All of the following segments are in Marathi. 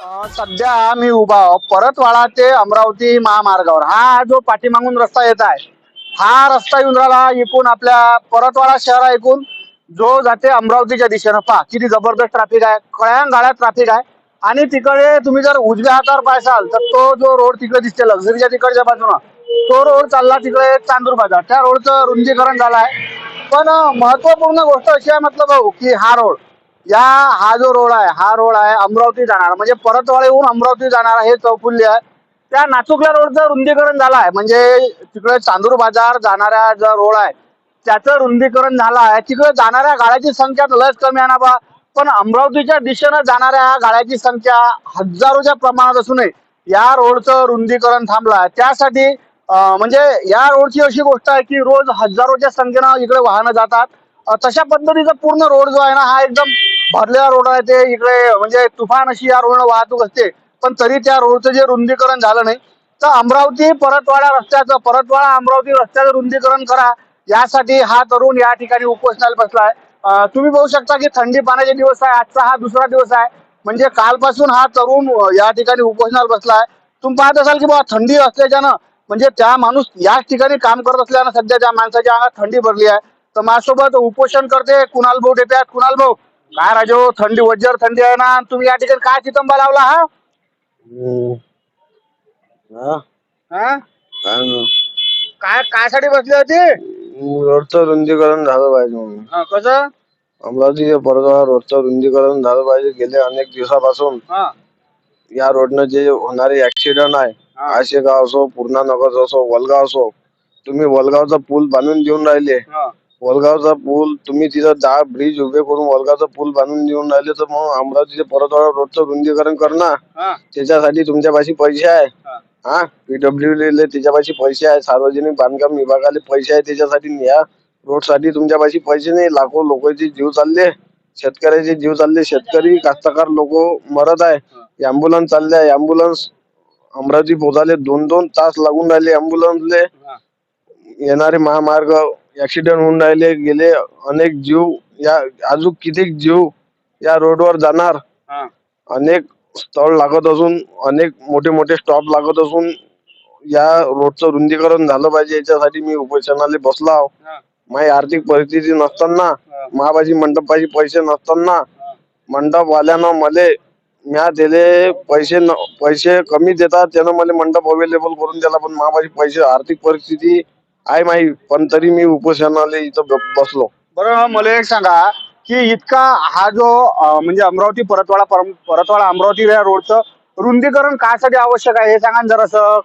सध्या मी उभा आहो. परतवाडा ते अमरावती महामार्गावर. हा जो पाठीमागून रस्ता येत आहे हा रस्ता येऊन राहिला इकून आपल्या परतवाडा शहरा ऐकून जो जाते अमरावतीच्या दिशेनं. पहा किती जबरदस्त ट्रॅफिक आहे कळ्यान गाड्या ट्रॅफिक आहे. आणि तिकडे तुम्ही जर उजव्या हातावर पाहसाल तर तो जो रोड तिकडे दिसते लक्झरीच्या तिकडच्या बाजूनं तो रोड चालला तिकडे चांदूर बाजार. त्या रोडचं रुंदीकरण झालं आहे. पण महत्त्वपूर्ण गोष्ट अशी आहे म्हटलं भाऊ की हा रोड या हा जो रोड आहे हा रोड आहे अमरावती जाणार. म्हणजे परतवाडीहून अमरावती जाणार हे चौफुल्ली आहे. त्या नाचुकल्या रोडचं रुंदीकरण झालं आहे. म्हणजे तिकडे चांदूर बाजार जाणाऱ्या जो रोड आहे त्याचं रुंदीकरण झालं आहे. तिकडे जाणाऱ्या गाड्याची संख्या लस कमी आहे ना बा. पण अमरावतीच्या दिशेनं जाणाऱ्या गाड्याची संख्या हजारोच्या प्रमाणात असूनही या रोडचं रुंदीकरण थांबलं आहे. त्यासाठी म्हणजे या रोडची अशी गोष्ट आहे की रोज हजारोच्या संख्येनं इकडे वाहनं जातात. तशा पद्धतीचा पूर्ण रोड जो आहे ना हा एकदम भरलेल्या रोड आहे ते इकडे म्हणजे तुफान अशी या रोडनं वाहतूक असते. पण तरी त्या रोडचं जे रुंदीकरण झालं नाही तर अमरावती परतवाडा रस्त्याचं परतवाडा अमरावती रस्त्याचं रुंदीकरण करा. यासाठी हा तरुण या ठिकाणी उपोषणाला बसलाय. तुम्ही बघू शकता की थंडी पाण्याचे दिवस आहे आजचा हा दुसरा दिवस आहे. म्हणजे कालपासून हा तरुण या ठिकाणी उपोषणाला बसलाय. तुम्ही पाहत असाल की बाबा थंडी असल्याच्यानं म्हणजे त्या माणूस याच ठिकाणी काम करत असल्यानं सध्या त्या माणसाच्या अंगात थंडी भरली आहे. तर माझ्यासोबत उपोषण करते कुणाल भाऊ डेप्यात कुणाल भाऊ काय राजो थंडी वज्जर थंडी आहे ना तुम्ही या ठिकाणी काय चितंबा लावला हा? हा. हा? काय काय कायसाठी बसली होती? रोडचं रुंदीकरण झालं पाहिजे म्हणून. हा, कसं? अमरावती परतवाडा रोडचं रुंदीकरण झालं पाहिजे. गेले अनेक दिवसापासून हा. या रोडनं जे होणारे ऍक्सिडेंट आहे. आशेगाव असो पूर्णा नगर असो वलगाव असो तुम्ही वलगावचा पूल बांधून देऊन राहिले. हा. वलगावचा पूल तुम्ही तिथं दहा ब्रिज उभे करून वलगावचा पूल बांधून देऊन राहिले तर मग अमरावती ते परतवाडा रोडचं रुंदीकरण करणार. त्याच्यासाठी तुमच्यापाशी पैसे आहे. हा. हा? पीडब्ल्यू त्याच्यापाशी पैसे आहे. सार्वजनिक बांधकाम विभागाला पैसे आहे. त्याच्यासाठी या रोडसाठी तुमच्यापाशी पैसे नाही. लाखो लोकांचे जीव चालले. शेतकऱ्याचे जीव चालले. शेतकरी कास्तकार लोक मरत आहे. अँब्युलन्स चालले अँब्युलन्स अमरावती पोहोचाले. दोन दोन तास लागून राहिले अँब्युलन्सले हा. येणारे महामार्ग ऍक्सिडेंट होऊन राहिले गेले अनेक जीव या अजून किती जीव या रोडवर जाणार हा अनेक स्थळ लागत असून अनेक मोठे मोठे स्टॉप लागत असून या रोडचं रुंदीकरण झालं पाहिजे याच्यासाठी मी उपोषणाला बसलो आहो हा. माझी आर्थिक परिस्थिती नसताना हा. महाबाजी मंडपाची पैसे नसताना मंडप वाल्यानं मले म्या दिले पैसे न पैसे कमी देतात त्यानं मला मंडप अवेलेबल करून दिला पण महाबाजी पैसे आर्थिक परिस्थिती आहे माही पण तरी मी उपोषणाला इथं बसलो. बरं मला एक सांगा की इतका हा जो अं, म्हणजे अमरावती परतवाडा परम- परतवाडा अमरावती या रोडचं रुंदीकरण कायसाठी आवश्यक आहे हे सांगा ना जरासं.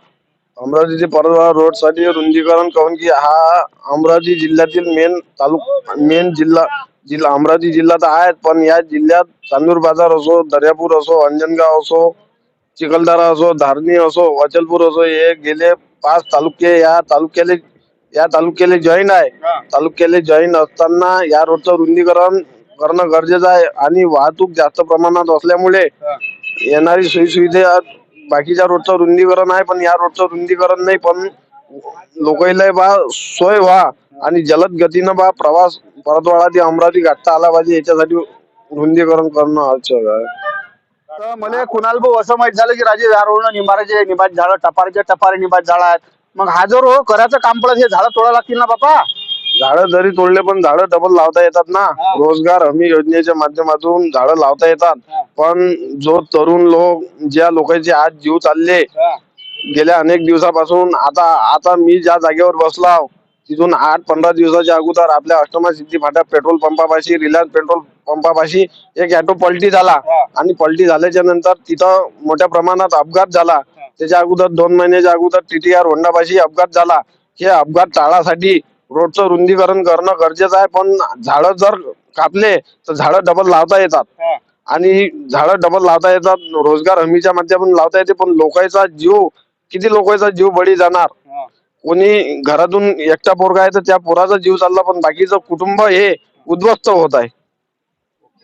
अमरावती ते परतवाडा रोडसाठी रुंदीकरण काऊन की हा अमरावती जिल्ह्यातील मेन तालुक मेन जिल्हा जिल्हा अमरावती जिल्हा तर आहे पण या जिल्ह्यात चांदूर बाजार असो दर्यापूर असो अंजनगाव असो चिखलदरा असो धारणी असो अचलपूर असो हे गेले पाच तालुके या तालुक्याले या तालुक्याले जॉईन आहे. तालुक्याले जॉईन असताना या रोडचं रुंदीकरण करणं गरजेचं आहे आणि वाहतूक जास्त प्रमाणात असल्यामुळे. येणारी सोयी सुविधा बाकीच्या रोडचं रुंदीकरण आहे पण या रोडचं रुंदीकरण नाही पण लोकांना बा सोय व्हा आणि जलद गतीनं बा प्रवास परतवाडा ते अमरावती गाठता आला पाहिजे याच्यासाठी रुंदीकरण करणं आवश्यक आहे मला कुणाल भाऊ असं माहीत झालं की राजे या रोडनं निंबाराचे निंबाचे झाडं टपारीचे टपारे निंबाचे झाड आहेत मग हा जो रोड करायचं काम पडत हे झाडं तोडायला लागतील ना बापा झाडं जरी तोडले पण झाडं डबल लावता येतात ना हा. रोजगार हमी योजनेच्या माध्यमातून झाडं लावता येतात हा. पण जो तरुण लोक ज्या लोकांचे आज जीव चालले गेल्या अनेक दिवसापासून आता आता मी ज्या जागेवर बसलो तिथून आठ पंधरा दिवसाच्या अगोदर आपल्या अष्टमा सिद्धी फाटा पेट्रोल पंपापाशी रिलायन्स पेट्रोल पंपापाशी एक ऑटो पलटी झाला हा. आणि पलटी झाल्याच्यानंतर तिथं मोठ्या प्रमाणात अपघात झाला त्याच्या अगोदर दोन महिन्याच्या अगोदर टीटीआर होंडापाशी अपघात झाला. हे अपघात टाळासाठी रोडचं रुंदीकरण करणं गरजेचं आहे पण झाडं जर कापले तर झाडं डबल लावता येतात. आणि झाडं डबल लावता येतात रोजगार हमीच्या माध्यमातून लावता येते पण लोकांचा जीव किती लोकांचा जीव बळी जाणार? कोणी घरातून एकटा पोरगा आहे तर त्या पोराचा जीव चालला पण बाकीचं कुटुंब हे उद्ध्वस्त होत आहे.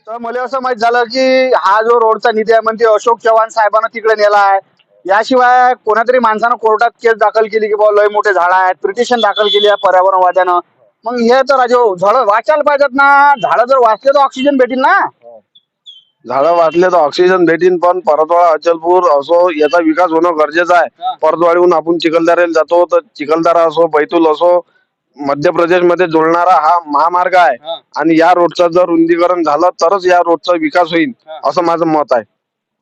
तर मला असं माहीत झालं की हा जो रोडचा निधी आहे म्हणजे अशोक चव्हाण साहेबांना तिकडे नेला आहे. याशिवाय कोणातरी माणसानं कोर्टात केस दाखल केली की बाबा लय मोठे झाड आहेत पिटिशन दाखल केली आहे पर्यावरणवाद्यानं मग हे तर राजो झाडं वाचायला पाहिजेत ना झाडं जर वाचले तर ऑक्सिजन भेटेल ना झाडं वाचले तर ऑक्सिजन भेटीन पण परतवाडा अचलपूर असो याचा विकास होणं गरजेचं. आहे परतवाडीहून आपण चिखलदऱ्याला जातो तर चिखलदरा असो बैतूल असो मध्य प्रदेशमध्ये जोडणारा हा महामार्ग आहे. आणि या रोडचं जर रुंदीकरण झालं तरच या रोडचा विकास होईल. असं माझं मत आहे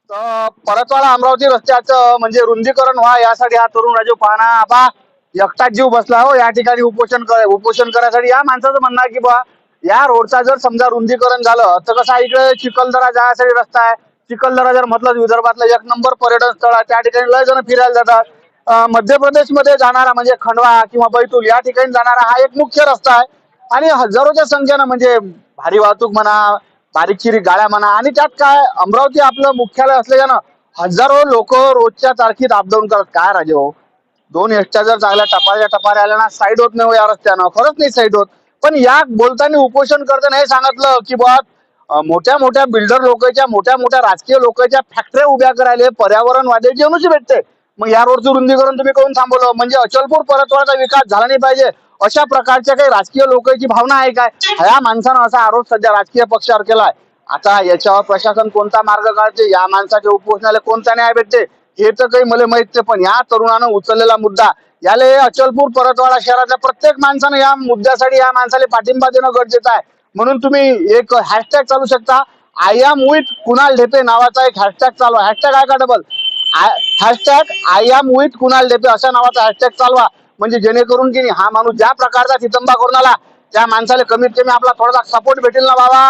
परतवाडा अमरावती रस्त्याचं म्हणजे रुंदीकरण व्हा यासाठी हा तरुण राजू पाहणा आबा एकटाच जीव बसला हो या ठिकाणी उपोषण कर उपोषण करायसाठी. या माणसाचं म्हणणं आहे की बा या रोडचा जर समजा रुंदीकरण झालं तर कसं इकडे चिखलदरा जायसाठी रस्ता आहे. चिखलदरा जर म्हटलं विदर्भातलं एक नंबर पर्यटन स्थळ आहे त्या ठिकाणी लय जण फिरायला जातात. मध्य प्रदेशमध्ये जाणारा म्हणजे खंडवा किंवा बैतूल या ठिकाणी जाणारा हा एक मुख्य रस्ता आहे. आणि हजारोच्या संख्येनं म्हणजे भारी वाहतूक म्हणा बारीक चिरीक गाड्या म्हणा. आणि त्यात काय अमरावती आपलं मुख्यालय असल्यानं हजारो लोक रोजच्या तारखेत अपडाऊन करत काय राजे हो? दोन एसट्या जर चांगल्या टपाऱ्या टपाऱ्या आल्या ना साईड होत नाही हो या रस्त्यानं. खरंच नाही साईड होत. पण या बोलताना उपोषण करताना हे सांगितलं की बा मोठ्या मोठ्या बिल्डर लोकांच्या मोठ्या मोठ्या राजकीय लोकांच्या फॅक्टऱ्या उभ्या करायला पर्यावरणवादी जेवणच भेटते. मग या रोडचं रुंदीकरण तुम्ही करून थांबवलं. म्हणजे अचलपूर परतवाडाचा विकास झाला नाही पाहिजे. अशा प्रकारच्या काही राजकीय लोकांची भावना आहे काय? ह्या माणसानं असा आरोप सध्या राजकीय पक्षावर केलाय. आता याच्यावर प्रशासन कोणता मार्ग काढते? या माणसाच्या उपोषणाला कोणता न्याय भेटते? हे तर काही मला माहीत नाही पण या तरुणानं उचललेला मुद्दा. याले अचलपूर परतवाडा शहरातल्या प्रत्येक माणसानं या मुद्द्यासाठी या माणसाला पाठिंबा देणं गरजेचं आहे. म्हणून तुम्ही एक हॅशटॅग चालू शकता. I am with Kunal Dhepe नावाचा एक हॅशटॅग चालू हॅशटॅग आहे का double hashtag I am with Kunal Dhepe अशा नावाचा हॅशटॅग चालवा. म्हणजे जेणेकरून की नाही हा माणूस ज्या प्रकारचा चितंबा करून आला त्या माणसाला कमीत कमी आपला थोडासा सपोर्ट भेटेल ना बाबा.